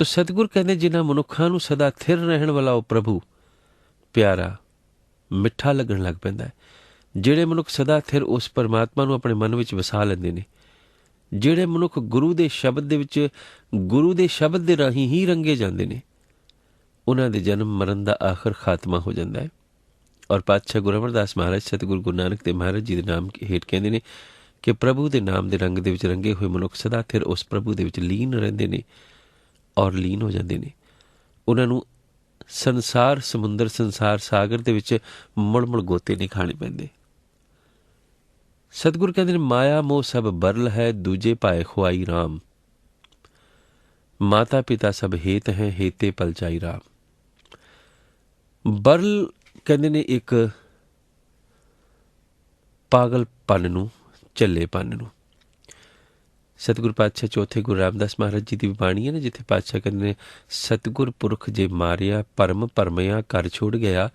ਤਾਂ ਸਤਿਗੁਰ ਕਹਿੰਦੇ ਜਿਨ੍ਹਾਂ ਮਨੁੱਖਾਂ ਨੂੰ ਸਦਾ ਥਿਰ ਰਹਿਣ ਵਾਲਾ ਉਹ ਪ੍ਰਭੂ, ਪਿਆਰਾ, ਮਿੱਠਾ ਲੱਗਣ ਲੱਗ ਪੈਂਦਾ ਹੈ। ਜਿਹੜੇ ਮਨੁੱਖ ਸਦਾ ਥਿਰ ਉਸ ਪਰਮਾਤਮਾ ਨੂੰ ਆਪਣੇ ਮਨ ਵਿੱਚ ਵਸਾ ਲੈਂਦੇ ਨੇ, ਜਿਹੜੇ ਮਨੁੱਖ ਗੁਰੂ ਦੇ ਸ਼ਬਦ ਦੇ ਵਿੱਚ ਗੁਰੂ ਦੇ ਸ਼ਬਦ ਦੇ ਰਾਹੀਂ ਹੀ ਰੰਗੇ ਜਾਂਦੇ ਨੇ, ਉਹਨਾਂ ਦੇ ਜਨਮ ਮਰਨ ਦਾ ਆਖਰ ਖਾਤਮਾ ਹੋ ਜਾਂਦਾ ਹੈ। ਔਰ ਪਾਤਸ਼ਾਹ ਗੁਰੂ ਅਮਰਦਾਸ ਮਹਾਰਾਜ ਸਤਿਗੁਰੂ ਗੁਰੂ ਨਾਨਕ ਦੇਵ ਮਹਾਰਾਜ ਜੀ ਦੇ ਨਾਮ ਹੇਠ ਕਹਿੰਦੇ ਨੇ ਕਿ ਪ੍ਰਭੂ ਦੇ ਨਾਮ ਦੇ ਰੰਗ ਦੇ ਵਿੱਚ ਰੰਗੇ ਹੋਏ ਮਨੁੱਖ ਸਦਾ ਥਿਰ ਉਸ ਪ੍ਰਭੂ ਦੇ ਵਿੱਚ ਲੀਨ ਰਹਿੰਦੇ ਨੇ। ਔਰ ਲੀਨ ਹੋ ਜਾਂਦੇ ਨੇ। ਉਹਨਾਂ ਨੂੰ ਸੰਸਾਰ, ਸਮੁੰਦਰ, ਸੰਸਾਰ, ਸਾਗਰ ਦੇ ਵਿੱਚ ਮੁੜ-ਮੁੜ ਗੋਤੇ ਨਹੀਂ ਖਾਣੇ ਪੈਂਦੇ। ਸਤਿਗੁਰ ਕਹਿੰਦੇ ਨੇ, ਮਾਇਆ, ਮੋਹ ਸਭ ਬਰਲ ਹੈ, ਦੂਜੇ ਭਾਏ ਖੁਆਈ RAM ਮਾਤਾ ਪਿਤਾ ਸਭ ਹੇਤ ਹੈ, ਹੇਤੇ ਪਲਚਾਈ RAM ਬਰਲ ਕਹਿੰਦੇ ਨੇ ਇੱਕ ਪਾਗਲਪਨ ਨੂੰ, ਝੱਲੇਪਨ ਨੂੰ। ਸਤਿਗੁਰ ਪਾਤਸ਼ਾਹ ਚੌਥੇ ਗੁਰੂ ਰਾਮਦਾਸ ਮਹਾਰਾਜ ਜੀ ਦੀ ਬਾਣੀ ਹੈ ਨਾ, ਜਿੱਥੇ ਪਾਤਸ਼ਾਹ ਕਹਿੰਦੇ ਨੇ, ਸਤਿਗੁਰ ਪੁਰਖ ਜੇ ਮਾਰਿਆ, ਪਰਮ ਪਰਮਿਆ ਕਰ ਛੋੜ ਗਿਆ,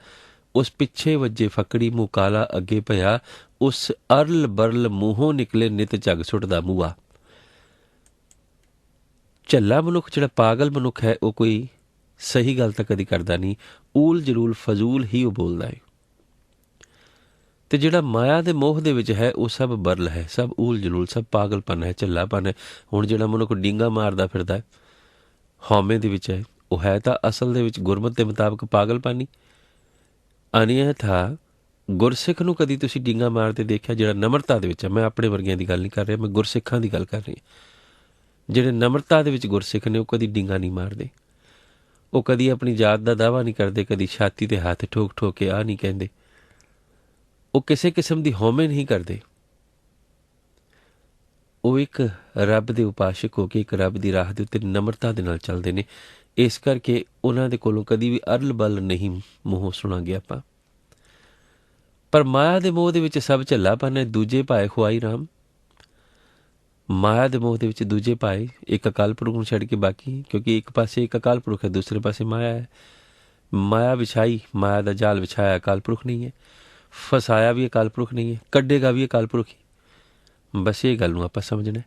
ਉਸ ਪਿੱਛੇ ਵੱਜੇ ਫਕੜੀ ਮੂੰਹ ਕਾਲਾ ਅੱਗੇ ਭਇਆ ਉਸ ਅਰਲ ਬਰਲ ਮੂੰਹੋਂ ਨਿਕਲੇ ਨਿਤ ਜਗ ਸੁੱਟਦਾ ਮੂਆ ਝੱਲਾ ਮਨੁੱਖ, ਜਿਹੜਾ ਪਾਗਲ ਮਨੁੱਖ ਹੈ, ਉਹ ਕੋਈ ਸਹੀ ਗੱਲ ਤਾਂ ਕਦੀ ਕਰਦਾ ਨਹੀਂ। ਊਲ ਜਰੂਲ ਫਜ਼ੂਲ ਹੀ ਉਹ ਬੋਲਦਾ ਹੈ। ਤੇ ਜਿਹੜਾ ਮਾਇਆ ਦੇ ਮੋਹ ਦੇ ਵਿੱਚ ਹੈ, ਉਹ ਸਭ ਬਰਲ ਹੈ, ਸਭ ਊਲ ਜਲੂਲ, ਸਭ ਪਾਗਲਪਨ ਹੈ, ਝੱਲਾਪਨ ਹੈ। ਹੁਣ ਜਿਹੜਾ ਮਨੁੱਖ ਡਿੰਗਾ ਮਾਰਦਾ ਫਿਰਦਾ ਹੈ, ਹਉਮੈ ਦੇ ਵਿੱਚ ਹੈ, ਉਹ ਹੈ ਤਾਂ ਅਸਲ ਦੇ ਵਿੱਚ ਗੁਰਮਤ ਦੇ ਮੁਤਾਬਕ ਪਾਗਲਪਾਨੀ। ਅਨਿਯ ਅਨਿਯਥਾ ਗੁਰਸਿੱਖ ਨੂੰ ਕਦੀ ਤੁਸੀਂ ਡਿੰਗਾ ਮਾਰਦੇ ਦੇਖਿਆ, ਜਿਹੜਾ ਨਮਰਤਾ ਦੇ ਵਿੱਚ ਹੈ? ਮੈਂ ਆਪਣੇ ਵਰਗਿਆਂ ਦੀ ਗੱਲ ਨਹੀਂ ਕਰ ਰਿਹਾ, ਮੈਂ ਗੁਰਸਿੱਖਾਂ ਦੀ ਗੱਲ ਕਰ ਰਹੀ ਹਾਂ। ਜਿਹੜੇ ਨਮਰਤਾ ਦੇ ਵਿੱਚ ਗੁਰਸਿੱਖ ਨੇ, ਉਹ ਕਦੀ ਡਿੰਗਾ ਨਹੀਂ ਮਾਰਦੇ। ਉਹ ਕਦੀ ਆਪਣੀ ਜਾਤ ਦਾ ਦਾਵਾ ਨਹੀਂ ਕਰਦੇ, ਕਦੀ ਛਾਤੀ ਤੇ ਹੱਥ ਠੋਕ ਠੋਕ ਕੇ ਆ ਨਹੀਂ ਕਹਿੰਦੇ। ਉਹ ਕਿਸੇ ਕਿਸਮ ਦੀ ਹਉਮੈ ਨਹੀਂ ਕਰਦੇ। ਉਹ ਇੱਕ ਰੱਬ ਦੇ ਉਪਾਸ਼ਕ ਹੋ ਕੇ ਇੱਕ ਰੱਬ ਦੀ ਰਾਹ ਦੇ ਉੱਤੇ ਨਮਰਤਾ ਦੇ ਨਾਲ ਚੱਲਦੇ ਨੇ। ਇਸ ਕਰਕੇ ਉਹਨਾਂ ਦੇ ਕੋਲੋਂ ਕਦੀ ਵੀ ਅਰਲ ਬਲ ਨਹੀਂ ਮੂੰਹੋਂ ਸੁਣਾ ਗਿਆ ਆਪਾਂ। ਪਰ ਮਾਇਆ ਦੇ ਮੋਹ ਦੇ ਵਿੱਚ ਸਭ ਝੱਲਾਪਨ ਹੈ, ਦੂਜੇ ਭਾਏ ਖੁਆਈ ਰਾਮ। ਮਾਇਆ ਦੇ ਮੋਹ ਦੇ ਵਿੱਚ ਦੂਜੇ ਭਾਏ ਇੱਕ ਅਕਾਲ ਪੁਰਖ ਨੂੰ ਛੱਡ ਕੇ ਬਾਕੀ, ਕਿਉਂਕਿ ਇੱਕ ਪਾਸੇ ਇੱਕ ਅਕਾਲ ਪੁਰਖ ਹੈ, ਦੂਸਰੇ ਪਾਸੇ ਮਾਇਆ ਹੈ। ਮਾਇਆ ਵਿਛਾਈ, ਮਾਇਆ ਦਾ ਜਾਲ ਵਿਛਾਇਆ ਅਕਾਲ ਪੁਰਖ ਨਹੀਂ ਹੈ। ਫਸਾਇਆ ਵੀ ਅਕਾਲ ਪੁਰਖ ਨਹੀਂ ਹੈ, ਕੱਢੇਗਾ ਵੀ ਅਕਾਲ ਪੁਰਖ ਹੀ। ਬਸ ਇਹ ਗੱਲ ਨੂੰ ਆਪਾਂ ਸਮਝਣਾ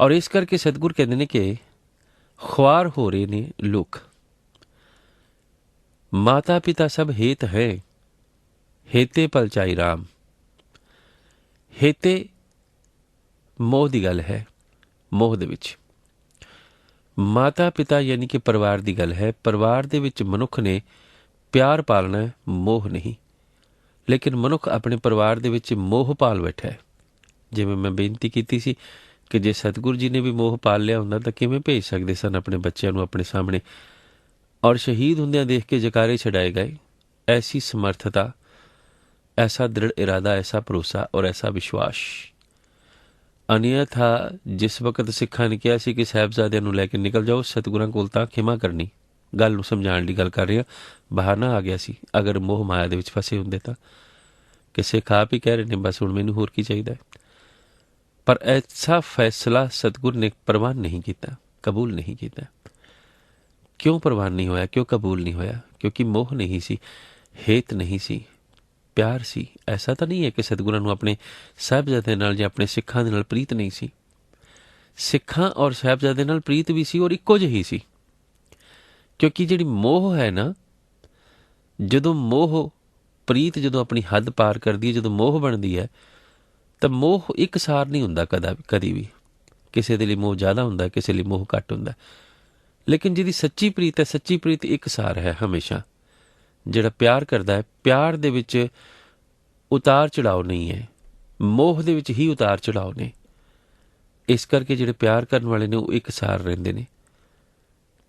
ਔਰ ਇਸ ਕਰਕੇ ਸਤਿਗੁਰ ਕਹਿੰਦੇ ਨੇ ਕਿ ਖੁਆਰ ਹੋ ਰਹੇ ਨੇ ਲੋਕ। ਮਾਤਾ ਪਿਤਾ ਸਭ ਹੇਤ ਹੈ। ਹੇਤੇ ਪਲਚਾਈ RAM ਹੇਤੇ ਮੋਹ ਦੀ ਗੱਲ ਹੈ, ਮੋਹ ਦੇ ਵਿੱਚ। ਮਾਤਾ ਪਿਤਾ ਯਾਨੀ ਕਿ ਪਰਿਵਾਰ ਦੀ ਗੱਲ ਹੈ, ਪਰਿਵਾਰ ਦੇ ਵਿੱਚ ਮਨੁੱਖ ਨੇ ਪਿਆਰ ਪਾਲਣਾ ਮੋਹ ਨਹੀਂ। ਲੇਕਿਨ ਮਨੁੱਖ ਆਪਣੇ ਪਰਿਵਾਰ ਦੇ ਵਿੱਚ ਮੋਹ ਪਾਲ ਬੈਠਾ ਹੈ। ਜਿਵੇਂ ਮੈਂ ਬੇਨਤੀ ਕੀਤੀ ਸੀ ਕਿ ਜੇ ਸਤਿਗੁਰੂ ਜੀ ਨੇ ਵੀ ਮੋਹ ਪਾਲ ਲਿਆ ਹੁੰਦਾ ਤਾਂ ਕਿਵੇਂ ਭੇਜ ਸਕਦੇ ਸਨ ਆਪਣੇ ਬੱਚਿਆਂ ਨੂੰ ਆਪਣੇ ਸਾਹਮਣੇ? ਔਰ ਸ਼ਹੀਦ ਹੁੰਦਿਆਂ ਦੇਖ ਕੇ ਜਕਾਰੇ ਛਡਾਏ ਗਏ। ਐਸੀ ਸਮਰਥਤਾ, ਐਸਾ ਦ੍ਰਿੜ ਇਰਾਦਾ, ਐਸਾ ਭਰੋਸਾ ਔਰ ਐਸਾ ਵਿਸ਼ਵਾਸ। ਅਨਿਯਥਾ ਜਿਸ ਵਕਤ ਸਿੱਖਾਂ ਨੇ ਕਿਹਾ ਸੀ ਕਿ ਸਾਹਿਬਜ਼ਾਦਿਆਂ ਨੂੰ ਲੈ ਕੇ ਨਿਕਲ ਜਾਓ, ਸਤਿਗੁਰਾਂ ਕੋਲ ਤਾਂ ਖਿਮਾ ਕਰਨੀ। ਗੱਲ ਨੂੰ ਸਮਝਾਉਣ ਦੀ ਗੱਲ ਕਰ ਰਿਹਾ ਬਹਾਨਾ ਆ ਗਿਆ ਸੀ। ਅਗਰ ਮੋਹ ਮਾਇਆ ਦੇ ਵਿੱਚ ਫਸੇ ਹੁੰਦੇ ਤਾਂ ਕਿਸੇ ਖਾ ਵੀ ਕਹਿ ਰਹੇ ਨੇ, ਬਸ ਹੁਣ ਮੈਨੂੰ ਹੋਰ ਕੀ ਚਾਹੀਦਾ ਹੈ? ਪਰ ਐਸਾ ਫੈਸਲਾ ਸਤਿਗੁਰ ਨੇ ਪ੍ਰਵਾਨ ਨਹੀਂ ਕੀਤਾ, ਕਬੂਲ ਨਹੀਂ ਕੀਤਾ। ਕਿਉਂ ਪ੍ਰਵਾਨ ਨਹੀਂ ਹੋਇਆ? ਕਿਉਂ ਕਬੂਲ ਨਹੀਂ ਹੋਇਆ? ਕਿਉਂਕਿ ਮੋਹ ਨਹੀਂ ਸੀ, ਹੇਤ ਨਹੀਂ ਸੀ, ਪਿਆਰ ਸੀ। ਐਸਾ ਤਾਂ ਨਹੀਂ ਹੈ ਕਿ ਸਤਿਗੁਰਾਂ ਨੂੰ ਆਪਣੇ ਸਾਹਿਬਜ਼ਾਦੇ ਨਾਲ ਜਾਂ ਆਪਣੇ ਸਿੱਖਾਂ ਦੇ ਨਾਲ ਪ੍ਰੀਤ ਨਹੀਂ ਸੀ। ਸਿੱਖਾਂ ਔਰ ਸਾਹਿਬਜ਼ਾਦੇ ਨਾਲ ਪ੍ਰੀਤ ਵੀ ਸੀ ਔਰ ਇੱਕੋ ਜਿਹੀ ਸੀ। ਕਿਉਂਕਿ ਜਿਹੜੀ ਮੋਹ ਹੈ ਨਾ, ਜਦੋਂ ਮੋਹ, ਪ੍ਰੀਤ ਜਦੋਂ ਆਪਣੀ ਹੱਦ ਪਾਰ ਕਰਦੀ ਹੈ, ਜਦੋਂ ਮੋਹ ਬਣਦੀ ਹੈ, ਤਾਂ ਮੋਹ ਇੱਕਸਾਰ ਨਹੀਂ ਹੁੰਦਾ ਕਦਾ ਕਦੀ ਵੀ। ਕਿਸੇ ਦੇ ਲਈ ਮੋਹ ਜ਼ਿਆਦਾ ਹੁੰਦਾ, ਕਿਸੇ ਲਈ ਮੋਹ ਘੱਟ ਹੁੰਦਾ। ਲੇਕਿਨ ਜਿਹਦੀ ਸੱਚੀ ਪ੍ਰੀਤ ਹੈ, ਸੱਚੀ ਪ੍ਰੀਤ ਇੱਕਸਾਰ ਹੈ ਹਮੇਸ਼ਾ। ਜਿਹੜਾ ਪਿਆਰ ਕਰਦਾ ਹੈ, ਪਿਆਰ ਦੇ ਵਿੱਚ ਉਤਾਰ ਚੜਾਓ ਨਹੀਂ ਹੈ। ਮੋਹ ਦੇ ਵਿੱਚ ਹੀ ਉਤਾਰ ਚੜਾਓ ਨੇ। ਇਸ ਕਰਕੇ ਜਿਹੜੇ ਪਿਆਰ ਕਰਨ ਵਾਲੇ ਨੇ, ਉਹ ਇੱਕਸਾਰ ਰਹਿੰਦੇ ਨੇ।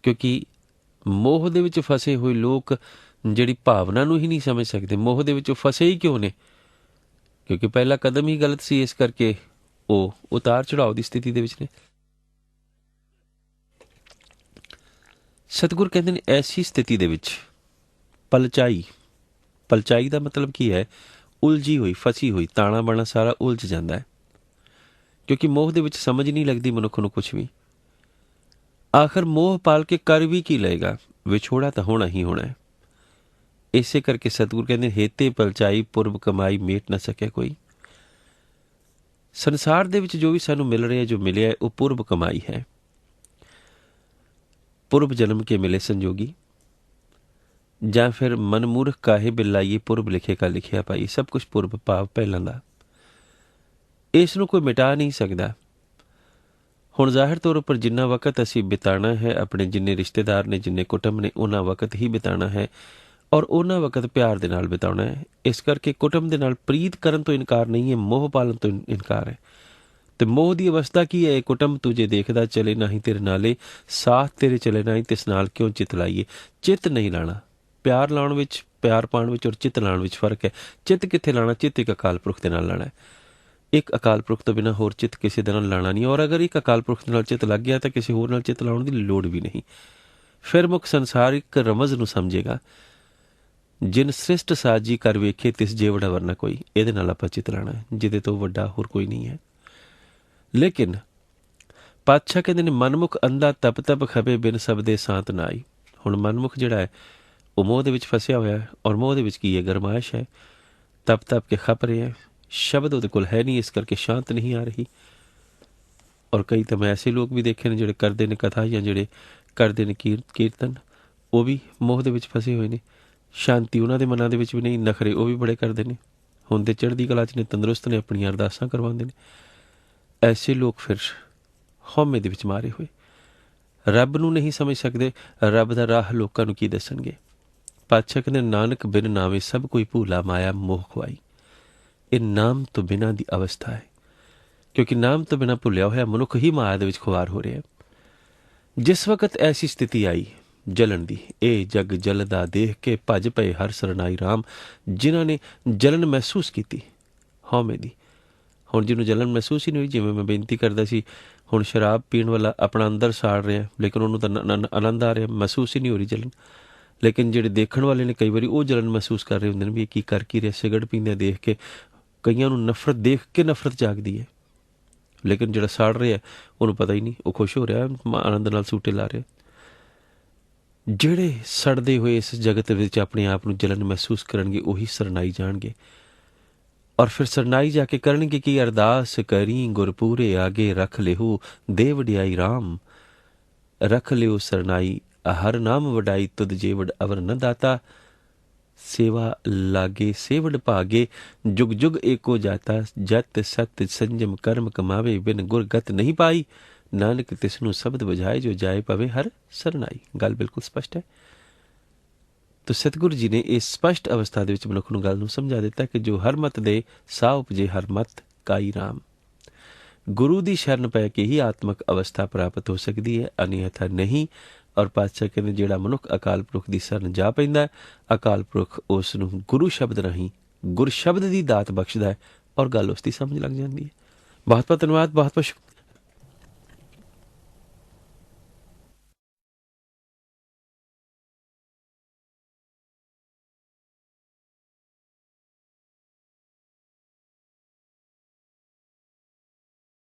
ਕਿਉਂਕਿ ਮੋਹ ਦੇ ਵਿੱਚ ਫਸੇ ਹੋਏ ਲੋਕ ਜਿਹੜੀ ਭਾਵਨਾ ਨੂੰ ਹੀ ਨਹੀਂ ਸਮਝ ਸਕਦੇ, ਮੋਹ ਦੇ ਵਿੱਚ ਫਸੇ ਹੀ ਕਿਉਂ ਨੇ? ਕਿਉਂਕਿ ਪਹਿਲਾ ਕਦਮ ਹੀ ਗਲਤ ਸੀ, ਇਸ ਕਰਕੇ ਉਹ ਉਤਾਰ ਚੜਾਓ ਦੀ ਸਥਿਤੀ ਦੇ ਵਿੱਚ ਨੇ। ਸਤਿਗੁਰ ਕਹਿੰਦੇ ਨੇ, ਐਸੀ ਸਥਿਤੀ ਦੇ ਵਿੱਚ ਪਲਚਾਈ ਪਲਚਾਈ ਦਾ ਮਤਲਬ ਕੀ ਹੈ? ਉਲਝੀ ਹੋਈ, ਫਸੀ ਹੋਈ ਤਾਣਾ ਬਣਾ ਸਾਰਾ ਉਲਝ ਜਾਂਦਾ ਹੈ। ਕਿਉਂਕਿ ਮੋਹ ਦੇ ਵਿੱਚ ਸਮਝ ਨਹੀਂ ਲੱਗਦੀ ਮਨੁੱਖ ਨੂੰ ਕੁਝ ਵੀ। ਆਖਰ ਮੋਹ ਪਾਲ ਕੇ ਕਰ ਵੀ ਕੀ ਲਏਗਾ? ਵਿਛੋੜਾ ਤਾਂ ਹੋਣਾ ਹੀ ਹੋਣਾ ਹੈ। ਇਸੇ ਕਰਕੇ ਸਤਿਗੁਰ ਕਹਿੰਦੇ ਹੇਤੇ ਪਲਚਾਈ, ਪੁਰਬ ਕਮਾਈ, ਮੇਟ ਨਾ ਸਕਿਆ ਕੋਈ। ਸੰਸਾਰ ਦੇ ਵਿੱਚ ਜੋ ਵੀ ਸਾਨੂੰ ਮਿਲ ਰਿਹਾ, ਜੋ ਮਿਲਿਆ ਉਹ ਪੁਰਬ ਕਮਾਈ ਹੈ। ਪੁਰਬ ਜਨਮ ਕੇ ਮਿਲੇ ਸੰਜੋਗੀ। ਜਾਂ ਫਿਰ ਮਨਮੂਰਖ ਕਾਹੇ ਬਿਲਾਈਏ ਪੁਰਬ ਲਿਖੇ ਕਾ ਲਿਖਿਆ ਪਾਈ ਸਭ ਕੁਝ ਪੁਰਬ ਭਾਵ ਪਹਿਲਾਂ ਦਾ। ਇਸ ਨੂੰ ਕੋਈ ਮਿਟਾ ਨਹੀਂ ਸਕਦਾ। ਹੁਣ ਜ਼ਾਹਿਰ ਤੌਰ ਉੱਪਰ ਜਿੰਨਾ ਵਕਤ ਅਸੀਂ ਬਿਤਾਣਾ ਹੈ, ਆਪਣੇ ਜਿੰਨੇ ਰਿਸ਼ਤੇਦਾਰ ਨੇ, ਜਿੰਨੇ ਕੁਟੁੰਬ ਨੇ, ਉਹਨਾਂ ਵਕਤ ਹੀ ਬਿਤਾਣਾ ਹੈ ਔਰ ਉਹਨਾਂ ਵਕਤ ਪਿਆਰ ਦੇ ਨਾਲ ਬਿਤਾਉਣਾ ਹੈ। ਇਸ ਕਰਕੇ ਕੁਟੁੰਬ ਦੇ ਨਾਲ ਪ੍ਰੀਤ ਕਰਨ ਤੋਂ ਇਨਕਾਰ ਨਹੀਂ ਹੈ, ਮੋਹ ਪਾਲਣ ਤੋਂ ਇਨਕਾਰ ਹੈ। ਤੇ ਮੋਹ ਦੀ ਅਵਸਥਾ ਕੀ ਹੈ? ਇਹ ਕੁਟੁੰਬ ਤੁਝੇ ਦੇਖਦਾ ਚਲੇ ਨਹੀਂ ਤੇਰੇ ਨਾਲੇ, ਸਾਥ ਤੇਰੇ ਚਲੇ ਨਹੀਂ ਤਿਸ ਨਾਲ ਕਿਉਂ ਚਿਤ ਲਾਈਏ? ਚਿਤ ਨਹੀਂ ਲਾਣਾ। ਪਿਆਰ ਲਾਉਣ ਵਿੱਚ, ਪਿਆਰ ਪਾਉਣ ਵਿੱਚ ਔਰ ਚਿਤ ਲਾਉਣ ਵਿੱਚ ਫ਼ਰਕ ਹੈ। ਚਿਤ ਕਿੱਥੇ ਲਾਣਾ? ਚਿਤ ਇੱਕ ਅਕਾਲ ਪੁਰਖ ਦੇ ਨਾਲ ਲਾਣਾ ਹੈ। ਇੱਕ ਅਕਾਲ ਪੁਰਖ ਤੋਂ ਬਿਨਾ ਹੋਰ ਚਿੱਤ ਕਿਸੇ ਦੇ ਨਾਲ ਲਾਣਾ ਨਹੀਂ, ਔਰ ਅਗਰ ਇੱਕ ਅਕਾਲ ਪੁਰਖ ਦੇ ਨਾਲ ਚਿੱਤ ਲੱਗ ਗਿਆ ਤਾਂ ਕਿਸੇ ਹੋਰ ਨਾਲ ਚਿੱਤ ਲਾਉਣ ਦੀ ਲੋੜ ਵੀ ਨਹੀਂ। ਫਿਰ ਮੁਖ ਸੰਸਾਰ ਇੱਕ ਰਮਜ਼ ਨੂੰ ਸਮਝੇਗਾ। ਜਿਨ ਸ੍ਰਿਸ਼ਟ ਸਾਜੀ ਕਰ ਵੇਖੇ, ਤਿਸ ਜੇਵੜਾ ਵਰਨਾ ਕੋਈ, ਇਹਦੇ ਨਾਲ ਆਪਾਂ ਚਿੱਤ ਲਾਣਾ ਹੈ, ਜਿਹਦੇ ਤੋਂ ਵੱਡਾ ਹੋਰ ਕੋਈ ਨਹੀਂ ਹੈ। ਲੇਕਿਨ ਪਾਤਸ਼ਾਹ ਕਹਿੰਦੇ ਨੇ, ਮਨਮੁਖ ਅੰਧਾ ਤਪ ਤਪ ਖਬੇ ਬਿਨ ਸਭ ਦੇ ਸਬਦੇ ਨਾ ਆਈ ਹੁਣ ਮਨਮੁਖ ਜਿਹੜਾ ਹੈ, ਉਹ ਮੋਹ ਦੇ ਵਿੱਚ ਫਸਿਆ ਹੋਇਆ ਹੈ, ਔਰ ਮੋਹ ਦੇ ਵਿੱਚ ਕੀ ਹੈ? ਗਰਮਾਇਸ਼ ਹੈ। ਤਪ ਤਪ ਕੇ ਖਪ ਰਿਹਾ ਹੈ। ਸ਼ਬਦ ਉਹਦੇ ਕੋਲ ਹੈ ਨਹੀਂ, ਇਸ ਕਰਕੇ ਸ਼ਾਂਤ ਨਹੀਂ ਆ ਰਹੀ। ਔਰ ਕਈ ਤਾਂ ਮੈਂ ਐਸੇ ਲੋਕ ਵੀ ਦੇਖੇ ਨੇ ਜਿਹੜੇ ਕਰਦੇ ਨੇ ਕਥਾ ਜਾਂ ਜਿਹੜੇ ਕਰਦੇ ਨੇ ਕੀਰ- ਕੀਰਤਨ, ਉਹ ਵੀ ਮੋਹ ਦੇ ਵਿੱਚ ਫਸੇ ਹੋਏ ਨੇ। ਸ਼ਾਂਤੀ ਉਹਨਾਂ ਦੇ ਮਨਾਂ ਦੇ ਵਿੱਚ ਵੀ ਨਹੀਂ, ਨਖਰੇ ਉਹ ਵੀ ਬੜੇ ਕਰਦੇ ਨੇ। ਹੁਣ ਹੁੰਦੇ ਚੜ੍ਹਦੀ ਕਲਾ ਚ ਨੇ, ਤੰਦਰੁਸਤ ਨੇ, ਆਪਣੀਆਂ ਅਰਦਾਸਾਂ ਕਰਵਾਉਂਦੇ ਨੇ। ਐਸੇ ਲੋਕ ਫਿਰ ਹਉਮੈ ਦੇ ਵਿੱਚ ਮਾਰੇ ਹੋਏ। ਰੱਬ ਨੂੰ ਨਹੀਂ ਸਮਝ ਸਕਦੇ, ਰੱਬ ਦਾ ਰਾਹ ਲੋਕਾਂ ਨੂੰ ਕੀ ਦੱਸਣਗੇ? ਪਾਤਸ਼ਾਹ ਕਹਿੰਦੇ, ਨਾਨਕ ਬਿਨ ਨਾਵੇਂ ਸਭ ਕੋਈ ਭੂਲਾ ਮਾਇਆ ਮੋਹ ਖਵਾਈ ਇਹ ਨਾਮ ਤੋਂ ਬਿਨਾਂ ਦੀ ਅਵਸਥਾ ਹੈ। ਕਿਉਂਕਿ ਨਾਮ ਤੋਂ ਬਿਨਾਂ ਭੁੱਲਿਆ ਹੋਇਆ ਮਨੁੱਖ ਹੀ ਮਾਇਆ ਦੇ ਵਿੱਚ ਖੁਆਰ ਹੋ ਰਿਹਾ ਹੈ। ਜਿਸ ਵਕਤ ਐਸੀ ਸਥਿਤੀ ਆਈ, ਜਲਣ ਦੀ, ਇਹ ਜਗ ਜਲਦਾ ਦੇਖ ਕੇ ਭੱਜ ਪਏ ਹਰ ਸਰਨਾਈ RAM ਜਿਨ੍ਹਾਂ ਨੇ ਜਲਨ ਮਹਿਸੂਸ ਕੀਤੀ, ਹਉਮੈ ਦੀ। ਹੁਣ ਜਿਹਨੂੰ ਜਲਨ ਮਹਿਸੂਸ ਹੀ ਨਹੀਂ ਹੋਈ, ਜਿਵੇਂ ਮੈਂ ਬੇਨਤੀ ਕਰਦਾ ਸੀ, ਹੁਣ ਸ਼ਰਾਬ ਪੀਣ ਵਾਲਾ ਆਪਣਾ ਅੰਦਰ ਸਾੜ ਰਿਹਾ, ਲੇਕਿਨ ਉਹਨੂੰ ਤਾਂ ਨ- ਆਨੰਦ ਆ ਰਿਹਾ, ਮਹਿਸੂਸ ਹੀ ਨਹੀਂ ਹੋ ਰਹੀ ਜਲਨ ਲੇਕਿਨ ਜਿਹੜੇ ਦੇਖਣ ਵਾਲੇ ਨੇ ਕਈ ਵਾਰੀ ਉਹ ਜਲਨ ਮਹਿਸੂਸ ਕਰ ਰਹੇ ਹੁੰਦੇ ਨੇ ਵੀ ਇਹ ਕੀ ਕਰ ਕੀ ਰਿਹਾ, ਸਿਗਰਟ ਪੀਂਦੇ ਦੇਖ ਕੇ ਕਈਆਂ ਨੂੰ ਨਫ਼ਰਤ ਦੇਖ ਕੇ ਨਫ਼ਰਤ ਜਾਗਦੀ ਹੈ। ਲੇਕਿਨ ਜਿਹੜਾ ਸਾੜ ਰਿਹਾ ਉਹਨੂੰ ਪਤਾ ਹੀ ਨਹੀਂ ਉਹ ਖੁਸ਼ ਹੋ ਰਿਹਾ ਹੈ, ਆਨੰਦ ਨਾਲ ਸੂਟੇ ਲਾ ਰਿਹਾ। ਜਿਹੜੇ ਸੜਦੇ ਹੋਏ ਇਸ ਜਗਤ ਵਿੱਚ ਆਪਣੇ ਆਪ ਨੂੰ ਜਲਨ ਮਹਿਸੂਸ ਕਰਨਗੇ ਉਹੀ ਸਰਨਾਈ ਜਾਣਗੇ। ਔਰ ਫਿਰ ਸਰਨਾਈ ਜਾ ਕੇ ਕਰਨਗੇ ਕਿ? ਅਰਦਾਸ ਕਰੀ ਗੁਰਪੂਰੇ ਆਗੇ ਰੱਖ ਲਿਓ ਦੇ ਵਡਿਆਈ RAM ਰੱਖ ਲਿਓ ਸਰਨਾਈ ਹਰ ਨਾਮ ਵਡਾਈ ਤੁਧ ਵਡ ਅਵਰ ਨ ਦਾਤਾ। ਸੇਵਾ ਲਾਗੇ ਸੇਵੜ ਭਾਗੇ, ਜੁਗ ਜੁਗ ਏਕੋ ਜਾਤਾ, ਜਤ ਸਤ ਸੰਜਮ ਕਰਮ ਕਮਾਵੇ, ਬਿਨ ਗੁਰ ਗਤ ਨਹੀਂ ਪਾਈ। ਨਾਨਕ ਤਿਸ ਨੂੰ ਸ਼ਬਦ ਬੁਝਾਏ, ਜੋ ਜਾਏ ਪਵੇ ਹਰ ਸਰਨਾਈ। ਗੱਲ ਬਿਲਕੁਲ ਸਪਸ਼ਟ ਹੈ। ਤੋ ਸਤਿਗੁਰੂ ਜੀ ਨੇ ਇਸ ਸਪਸ਼ਟ ਅਵਸਥਾ ਦੇ ਵਿੱਚ ਮਨੁੱਖ ਨੂੰ ਗੱਲ ਨੂੰ ਸਮਝਾ ਦਿੱਤਾ ਕਿ ਜੋ ਹਰ ਮਤ ਦੇ ਸਾਹ ਉਪਜੇ ਹਰ ਮਤ, ਕਾਈ ਰਾਮ। ਗੁਰੂ ਦੀ ਸ਼ਰਨ ਪੈ ਕੇ ਹੀ ਆਤਮਿਕ ਅਵਸਥਾ ਪ੍ਰਾਪਤ ਹੋ ਸਕਦੀ ਹੈ ਅਨਿਅਥਾ ਨਹੀਂ। ਔਰ ਪਾਤਸ਼ਾਹ ਕਹਿੰਦੇ ਜਿਹੜਾ ਮਨੁੱਖ ਅਕਾਲ ਪੁਰਖ ਦੀ ਸ਼ਰਨ ਜਾ ਪੈਂਦਾ ਹੈ, ਅਕਾਲ ਪੁਰਖ ਉਸ ਨੂੰ ਗੁਰੂ ਸ਼ਬਦ ਰਾਹੀਂ ਗੁਰ ਸ਼ਬਦ ਦੀ ਦਾਤ ਬਖਸ਼ਦਾ ਹੈ ਔਰ ਗੱਲ ਉਸ ਦੀ ਸਮਝ ਲੱਗ ਜਾਂਦੀ ਹੈ। ਬਹੁਤ ਬਹੁਤ ਧੰਨਵਾਦ ਬਹੁਤ ਬਹੁਤ ਸ਼ੁਕ-